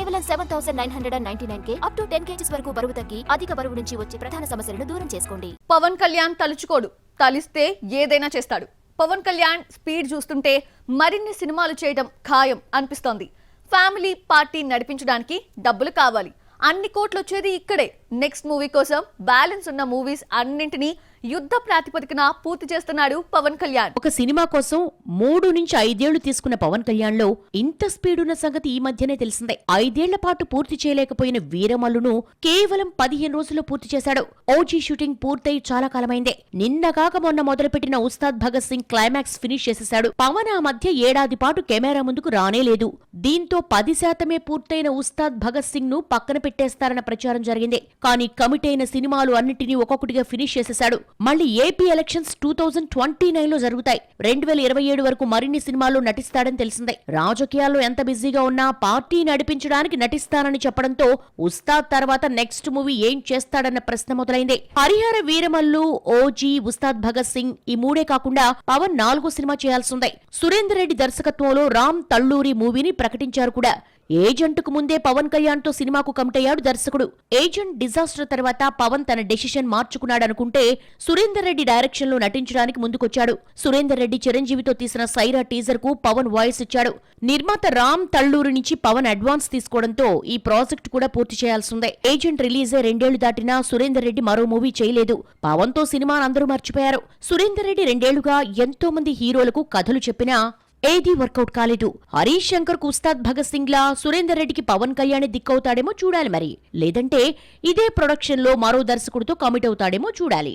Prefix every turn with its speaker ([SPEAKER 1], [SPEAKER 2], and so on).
[SPEAKER 1] కేవలం seven thousand nine hundred and ninety nine K up to ten kgs వరకు బరువు తగ్గి అధిక బరువు నుంచి వచ్చే ప్రధాన సమస్యలను దూరం చేసుకోండి.
[SPEAKER 2] పవన్ కళ్యాణ్ తలుచుకోడు. తలిస్తే ఏదైనా చేస్తాడు. పవన్ కళ్యాణ్ స్పీడ్ చూస్తుంటే మరిన్ని సినిమాలు చేయడం ఖాయం అనిపిస్తోంది. ఫ్యామిలీ పార్టీ నడిపించడానికి డబ్బులు కావాలి. అన్ని కోట్లు వచ్చేది ఇక్కడే. నెక్స్ట్ మూవీ కోసం బ్యాలెన్స్ ఉన్న మూవీస్ అన్నింటినీ యుద్ధ ప్రాతిపదికన పూర్తి చేస్తున్నాడు పవన్ కళ్యాణ్.
[SPEAKER 3] ఒక సినిమా కోసం మూడు నుంచి ఐదేళ్ళు తీసుకున్న పవన్ కళ్యాణ్లో ఇంత స్పీడ్ ఉన్న సంగతి ఈ మధ్యనే తెలిసిందే. ఐదేళ్ళ పాటు పూర్తి చేయలేకపోయిన వీరమల్లును కేవలం పదిహేను రోజుల్లో పూర్తి చేశాడు. ఓజీ షూటింగ్ పూర్తయి చాలా కాలమైందే. నిన్నగాక మొన్న మొదలుపెట్టిన ఉస్తాద్ భగత్ సింగ్ క్లైమాక్స్ ఫినిష్ చేసేశాడు. పవన్ ఆ మధ్య ఏడాది పాటు కెమెరా ముందుకు రానే లేదు. దీంతో పది శాతమే పూర్తయిన ఉస్తాద్ భగత్ సింగ్ను పక్కన పెట్టేస్తారన్న ప్రచారం జరిగింది. కానీ కమిట్ అయిన సినిమాలు అన్నిటినీ ఒక్కొక్కటిగా ఫినిష్ చేసేశాడు. మళ్ళీ AP elections two thousand twenty నైన్లో జరుగుతాయి. రెండు వేల ఇరవై ఏడు వరకు మరిన్ని సినిమాల్లో నటిస్తాడని తెలిసిందే. రాజకీయాల్లో ఎంత బిజీగా ఉన్నా పార్టీ నడిపించడానికి నటిస్తానని చెప్పడంతో ఉస్తాద్ తర్వాత నెక్స్ట్ మూవీ ఏం చేస్తాడన్న ప్రశ్న మొదలైంది. హరిహర వీరమల్లు ఓజీ ఉస్తాద్ భగత్ సింగ్ ఈ మూడే కాకుండా పవన్ నాలుగో సినిమా చేయాల్సిందే. సురేందర్ రెడ్డి దర్శకత్వంలో రామ్ తల్లూరి మూవీని ప్రకటించారు కూడా. ఏజెంట్కు ముందే పవన్ కళ్యాణ్తో సినిమాకు కమిటయ్యాడు దర్శకుడు. ఏజెంట్ డిజాస్టర్ తర్వాత పవన్ తన డెసిషన్ మార్చుకున్నాడనుకుంటే సురేందర్ రెడ్డి డైరెక్షన్లో నటించడానికి ముందుకొచ్చాడు. సురేందర్ రెడ్డి చిరంజీవితో తీసిన సైరా టీజర్కు పవన్ వాయిస్ ఇచ్చాడు. నిర్మాత రామ్ తల్లూరు నుంచి పవన్ అడ్వాన్స్ తీసుకోవడంతో ఈ ప్రాజెక్ట్ కూడా పూర్తి చేయాల్సిందే ఏజెంట్ రిలీజే రెండేళ్ళు దాటినా సురేందర్ రెడ్డి మరో మూవీ చేయలేదు. పవన్తో సినిమాను అందరూ మర్చిపోయారు. సురేందర్ రెడ్డి రెండేళ్ళుగా ఎంతో మంది హీరోలకు కథలు చెప్పినా ఏది వర్కౌట్ కాలేదు హరీష్ శంకర్కు ఉస్తాద్ భగత్ సింగ్ లా సురేందర్ రెడ్డికి పవన్ కళ్యాణ్ దిక్కవుతాడేమో చూడాలి మరి. లేదంటే ఇదే ప్రొడక్షన్లో మరో దర్శకుడితో కమిట్ అవుతాడేమో చూడాలి.